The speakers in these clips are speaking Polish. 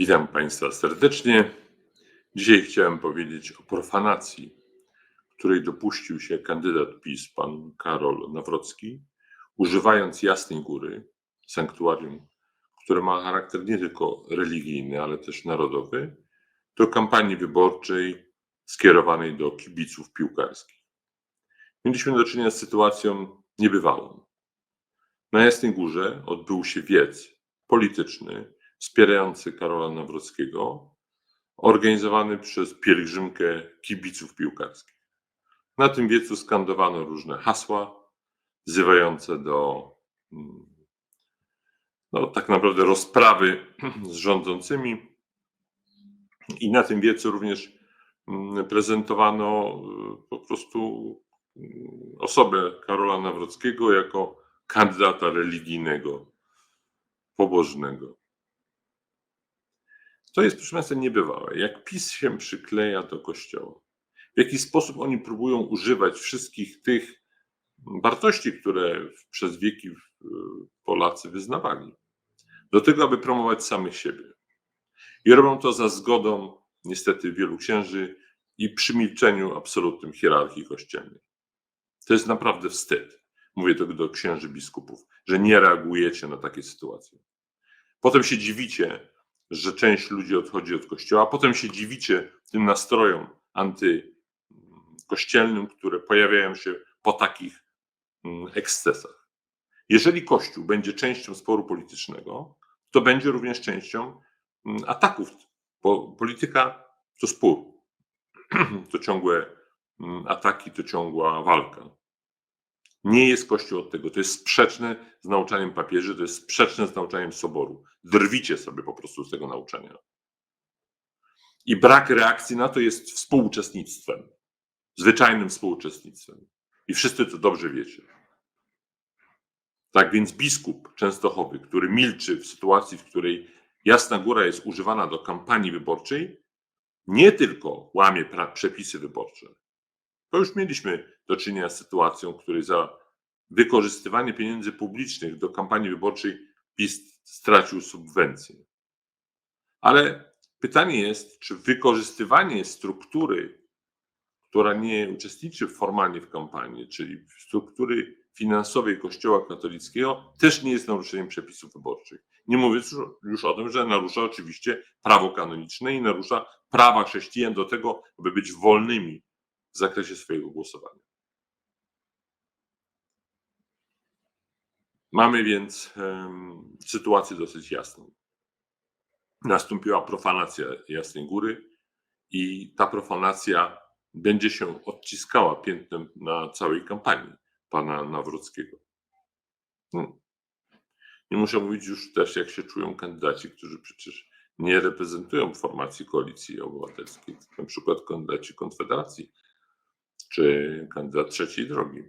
Witam Państwa serdecznie. Dzisiaj chciałem powiedzieć o profanacji, której dopuścił się kandydat PiS, pan Karol Nawrocki, używając Jasnej Góry, sanktuarium, które ma charakter nie tylko religijny, ale też narodowy, do kampanii wyborczej skierowanej do kibiców piłkarskich. Mieliśmy do czynienia z sytuacją niebywałą. Na Jasnej Górze odbył się wiec polityczny wspierający Karola Nawrockiego, organizowany przez pielgrzymkę kibiców piłkarskich. Na tym wiecu skandowano różne hasła wzywające do mm, no, tak naprawdę rozprawy z rządzącymi. I na tym wiecu również mm, prezentowano y, po prostu mm, osobę Karola Nawrockiego jako kandydata religijnego, pobożnego. To jest, proszę Państwa, niebywałe. Jak PiS się przykleja do Kościoła, w jaki sposób oni próbują używać wszystkich tych wartości, które przez wieki Polacy wyznawali, do tego, aby promować samych siebie. I robią to za zgodą, niestety, wielu księży i przy milczeniu absolutnym hierarchii kościelnej. To jest naprawdę wstyd. Mówię to do księży biskupów, że nie reagujecie na takie sytuacje. Potem się dziwicie, że część ludzi odchodzi od kościoła. Potem się dziwicie tym nastrojom antykościelnym, które pojawiają się po takich mm, ekscesach. Jeżeli Kościół będzie częścią sporu politycznego, to będzie również częścią mm, ataków, bo polityka to spór, to ciągłe mm, ataki, to ciągła walka. Nie jest Kościół od tego. To jest sprzeczne z nauczaniem papieży, to jest sprzeczne z nauczaniem Soboru. Drwicie sobie po prostu z tego nauczania. I brak reakcji na to jest współuczestnictwem, zwyczajnym współuczestnictwem. I wszyscy to dobrze wiecie. Tak więc biskup Częstochowy, który milczy w sytuacji, w której Jasna Góra jest używana do kampanii wyborczej, nie tylko łamie przepisy wyborcze, to już mieliśmy do czynienia z sytuacją, w której za wykorzystywanie pieniędzy publicznych do kampanii wyborczej PiS stracił subwencję. Ale pytanie jest, czy wykorzystywanie struktury, która nie uczestniczy formalnie w kampanii, czyli struktury finansowej Kościoła katolickiego, też nie jest naruszeniem przepisów wyborczych. Nie mówiąc już o tym, że narusza oczywiście prawo kanoniczne i narusza prawa chrześcijan do tego, aby być wolnymi w zakresie swojego głosowania. Mamy więc um, sytuację dosyć jasną. Nastąpiła profanacja Jasnej Góry i ta profanacja będzie się odciskała piętnem na całej kampanii pana Nawrockiego. Hmm. Nie muszę mówić już też, jak się czują kandydaci, którzy przecież nie reprezentują formacji koalicji obywatelskiej, na przykład kandydaci Konfederacji, czy kandydat trzeciej drogi,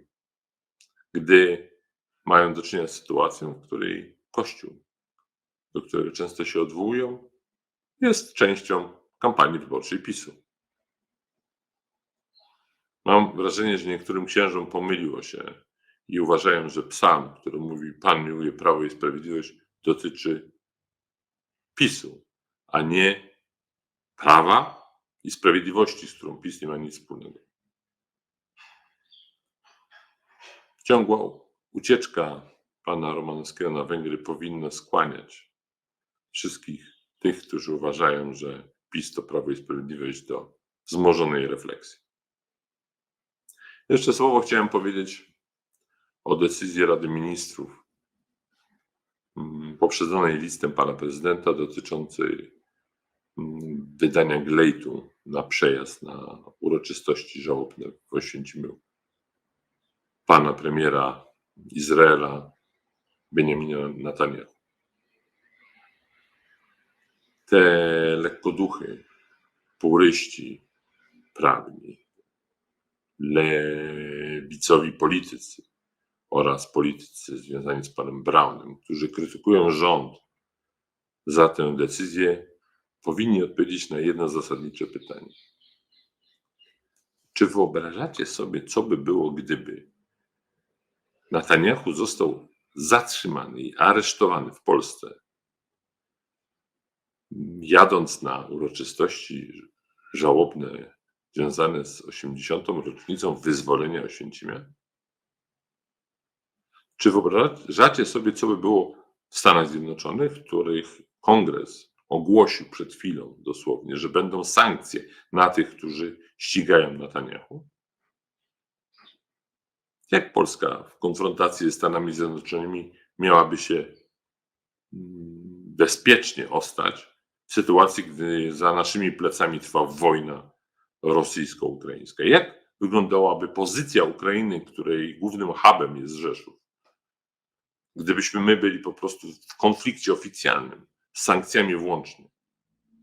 gdy mają do czynienia z sytuacją, w której Kościół, do której często się odwołują, jest częścią kampanii wyborczej PiSu. Mam wrażenie, że niektórym księżom pomyliło się i uważają, że psalm, który mówi Pan miłuje prawo i sprawiedliwość, dotyczy PiSu, a nie prawa i sprawiedliwości, z którą PiS nie ma nic wspólnego. Ciągła ucieczka pana Romanowskiego na Węgry powinna skłaniać wszystkich tych, którzy uważają, że PiS to Prawo i Sprawiedliwość do wzmożonej refleksji. Jeszcze słowo chciałem powiedzieć o decyzji Rady Ministrów mm, poprzedzonej listem pana prezydenta dotyczącej mm, wydania glejtu na przejazd na uroczystości żałobne w Oświęcimiu pana premiera Izraela Benjamina Netanyahu. Te lekkoduchy, puryści prawni, lewicowi politycy oraz politycy związani z panem Brownem, którzy krytykują rząd za tę decyzję, powinni odpowiedzieć na jedno zasadnicze pytanie. Czy wyobrażacie sobie, co by było, gdyby Netanyahu został zatrzymany i aresztowany w Polsce jadąc na uroczystości żałobne związane z 80. rocznicą wyzwolenia Oświęcimia? Czy wyobrażacie sobie, co by było w Stanach Zjednoczonych, w których kongres ogłosił przed chwilą dosłownie, że będą sankcje na tych, którzy ścigają Netanyahu? Jak Polska w konfrontacji ze Stanami Zjednoczonymi miałaby się mm, bezpiecznie ostać w sytuacji, gdy za naszymi plecami trwa wojna rosyjsko-ukraińska? Jak wyglądałaby pozycja Ukrainy, której głównym hubem jest Rzeszów? Gdybyśmy my byli po prostu w konflikcie oficjalnym, z sankcjami włącznie.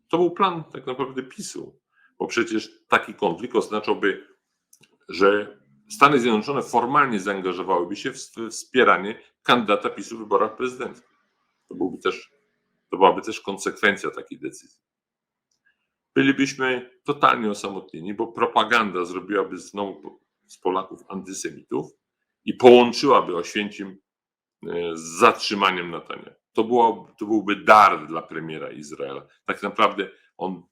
To był plan tak naprawdę PiSu, bo przecież taki konflikt oznaczałby, że Stany Zjednoczone formalnie zaangażowałyby się w wspieranie kandydata PiSu w wyborach prezydenckich. To, byłby też, to byłaby też konsekwencja takiej decyzji. Bylibyśmy totalnie osamotnieni, bo propaganda zrobiłaby znowu z Polaków antysemitów i połączyłaby Oświęcim e, z zatrzymaniem Natania. To, to byłby dar dla premiera Izraela. Tak naprawdę on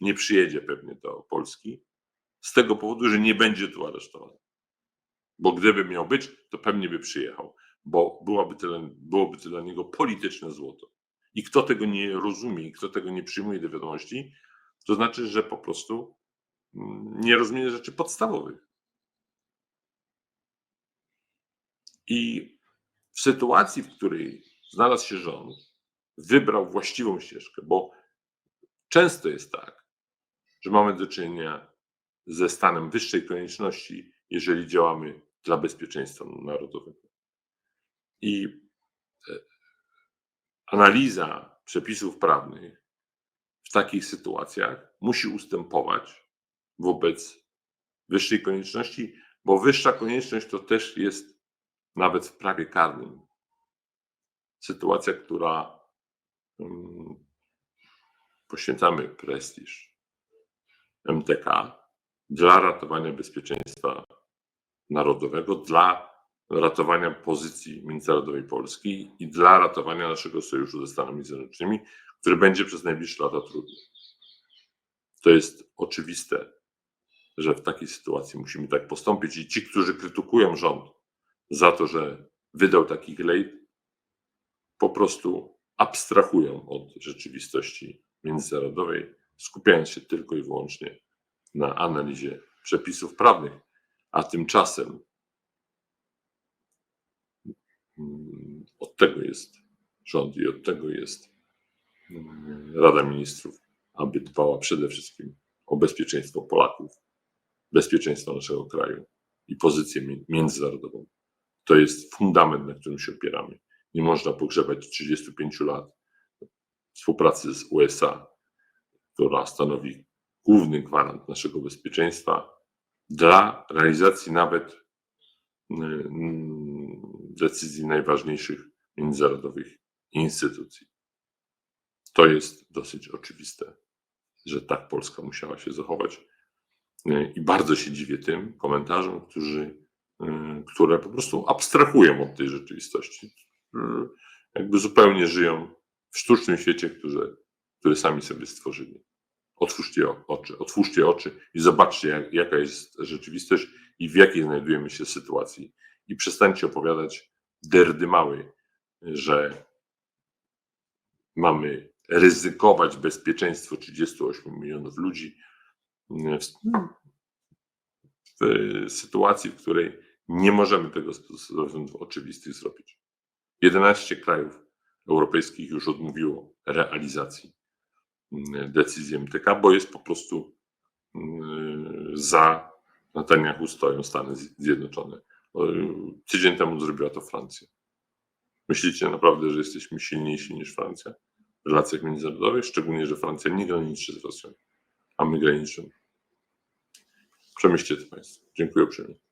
nie przyjedzie pewnie do Polski z tego powodu, że nie będzie tu aresztowany. Bo gdyby miał być, to pewnie by przyjechał, bo byłoby to, byłoby to dla niego polityczne złoto. I kto tego nie rozumie, i kto tego nie przyjmuje do wiadomości, to znaczy, że po prostu mm, nie rozumie rzeczy podstawowych. I w sytuacji, w której znalazł się rząd, wybrał właściwą ścieżkę, bo często jest tak, że mamy do czynienia ze stanem wyższej konieczności, jeżeli działamy dla bezpieczeństwa narodowego. I e, analiza przepisów prawnych w takich sytuacjach musi ustępować wobec wyższej konieczności, bo wyższa konieczność to też jest nawet w prawie karnym sytuacja, która um, poświęcamy prestiż MTK dla ratowania bezpieczeństwa narodowego, dla ratowania pozycji międzynarodowej Polski i dla ratowania naszego sojuszu ze Stanami Zjednoczonymi, który będzie przez najbliższe lata trudny. To jest oczywiste, że w takiej sytuacji musimy tak postąpić i ci, którzy krytykują rząd za to, że wydał taki lejt, po prostu abstrahują od rzeczywistości międzynarodowej, skupiając się tylko i wyłącznie na analizie przepisów prawnych, a tymczasem mm, od tego jest rząd i od tego jest mm, Rada Ministrów, aby dbała przede wszystkim o bezpieczeństwo Polaków, bezpieczeństwo naszego kraju i pozycję międzynarodową. To jest fundament, na którym się opieramy. Nie można pogrzebać 35 lat współpracy z USA, która stanowi główny gwarant naszego bezpieczeństwa dla realizacji nawet mm, decyzji najważniejszych międzynarodowych instytucji. To jest dosyć oczywiste, że tak Polska musiała się zachować. I bardzo się dziwię tym komentarzom, którzy, mm, które po prostu abstrahują od tej rzeczywistości. Jakby zupełnie żyją w sztucznym świecie, który, który sami sobie stworzyli. Otwórzcie oczy, otwórzcie oczy i zobaczcie, jak, jaka jest rzeczywistość i w jakiej znajdujemy się sytuacji. I przestańcie opowiadać derdy mały, że mamy ryzykować bezpieczeństwo 38 milionów ludzi w, w sytuacji, w której nie możemy tego z oczywistych zrobić. 11 krajów europejskich już odmówiło realizacji mm, decyzji MTK, bo jest po prostu mm, za Netanyahu stoją Stany Zjednoczone. Tydzień temu zrobiła to Francja. Myślicie naprawdę, że jesteśmy silniejsi niż Francja w relacjach międzynarodowych, szczególnie, że Francja nie graniczy z Rosją, a my graniczymy. Przemyślcie to Państwo. Dziękuję uprzejmie.